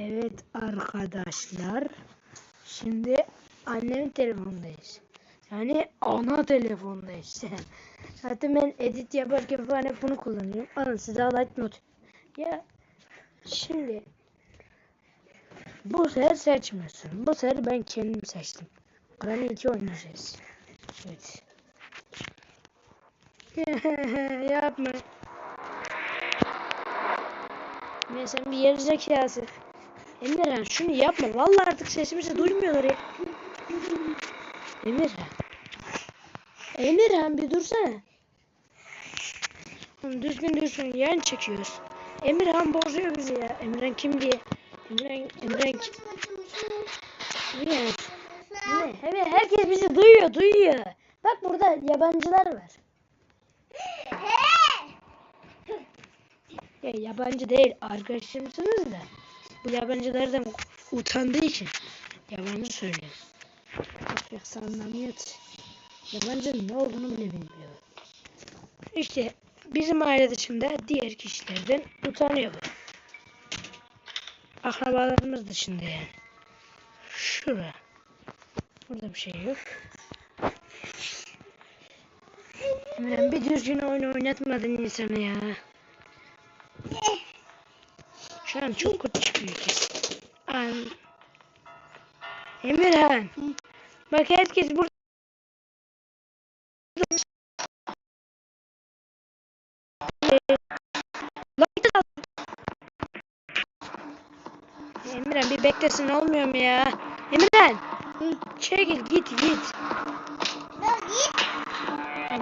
Evet arkadaşlar. Şimdi annemin telefondayız. Yani ana telefondayız. Zaten ben edit yaparken falan hep bunu kullanıyorum. Alın size light not. Ya şimdi bu sefer seçmiyorsun. Bu sefer ben kendim seçtim. Granny 2 oynayacağız. Evet. Yapma. Ne sen bir yeri zekası. Emirhan şunu yapma. Vallahi artık sesimizi duymuyorlar ya. Emirhan. Emirhan bir dursana. Düzgün düzgün yan çekiyoruz. Emirhan bozuyor bizi ya. Emirhan kim diye. Emirhan, Emirhan kim? Ne? Ne? Evet herkes bizi duyuyor duyuyor. Bak burada yabancılar var. Ya yabancı değil arkadaşımsınız da. Bu yabancılardan utandığı için yabancı söylüyor. Yoksa anlamıyor ki. Yabancının ne olduğunu bile bilmiyor. İşte bizim aile dışında diğer kişilerden utanıyor. Akrabalarımız dışında yani. Şura. Burada bir şey yok. Emre bir düzgün oyun oynatmadın insana ya. Şu çok kötü çıkıyor kes. An. Emirhan. Bak herkes burada. Emirhan bir beklesin olmuyor mu ya? Emirhan. Çekil git git.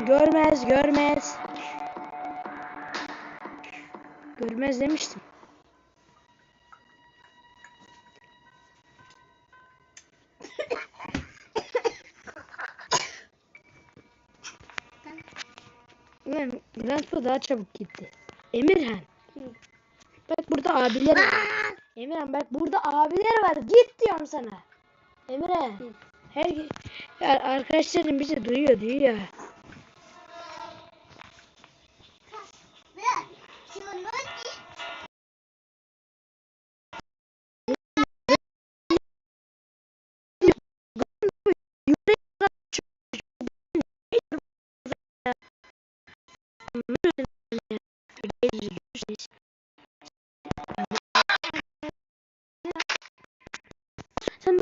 Görmez görmez. Görmez demiştim. Ulan Grandpa daha çabuk gitti. Emirhan. Bak burada abiler var. Emirhan bak burada abiler var. Git diyorum sana. Emirhan. Her arkadaşlarım bizi duyuyor duyuyor.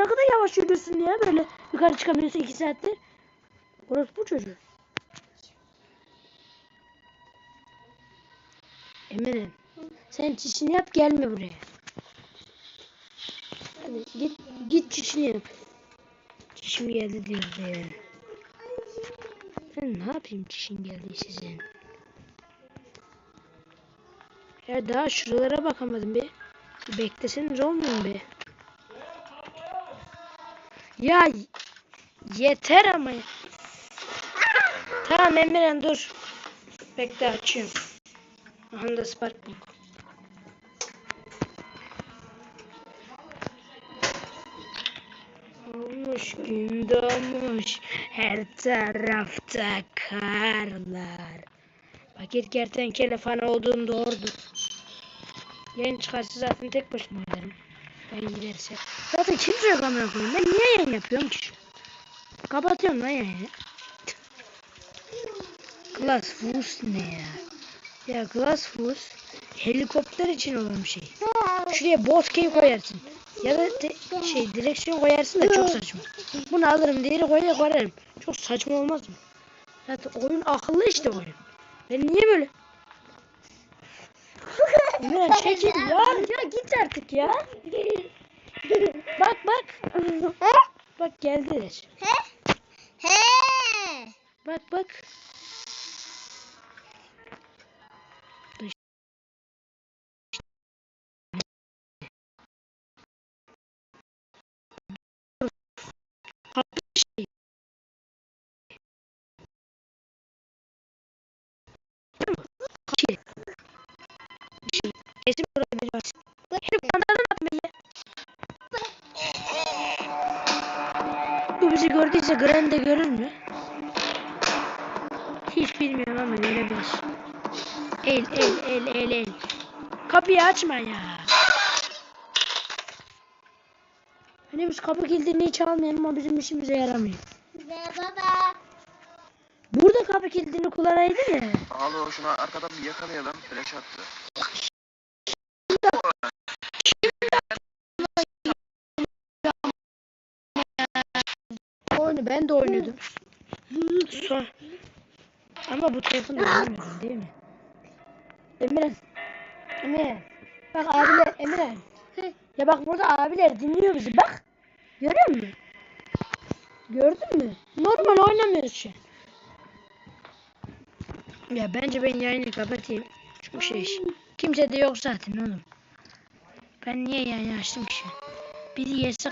Ne kadar yavaş yürüyorsun ya böyle yukarı çıkamıyorsun iki saattir. Orası bu çocuğu. Emine sen çişini yap gelme buraya. Hadi git git çişini yap. Çişim geldi diyoruz ya. Ben ne yapayım çişin geldi sizin. Ya daha şuralara bakamadım be. Bekleseniz olmuyor mu be? Ya yeter ama. ya. Tamam Emirhan dur. Bekle açıyorum. Aha da Sparkbook. Olmuş gün doğmuş her tarafta karlar. Paket kertenkele fan olduğum doğrudur. Yayın çıkarsa zaten tek başıma oynarım. Ben giderse. Zaten kimse yok amına koyayım. Ben niye yayın yapıyorum ki? Kapatıyorum lan yayını. Glass Foods ne ya? Ya Glass Foods helikopter için olan bir şey. Şuraya bozkey koyarsın. Ya da te- şey direksiyon koyarsın da çok saçma. Bunu alırım diğeri koyar koyarım. Çok saçma olmaz mı? Zaten oyun akıllı işte oyun. Ben niye böyle? Emirhan çekil ya. Ya git artık ya. Bak bak. Bak geldiler. Bak bak. Kesin buraya var. Herif kanalını atmayın ya. Bu bizi gördüyse Grande görür mü? Hiç bilmiyorum ama görebilir. El el el el el. Kapıyı açma ya. Hani biz kapı kilidini hiç almayalım ama bizim işimize yaramıyor. Ve baba. Burada kapı kilidini kullanaydı ya. Alo şuna arkadan bir yakalayalım. Flash attı. Ben de oynuyordum. Son. Ama bu telefonda oynamıyordum değil mi? Emirhan. Emirhan. Bak abiler Emirhan. Ya bak burada abiler dinliyor bizi bak. Görüyor musun? Gördün mü? Normal oynamıyoruz şu an. Ya bence ben yayını kapatayım. Çünkü şey kimse de yok zaten oğlum. Ben niye yayını açtım ki? Biri yese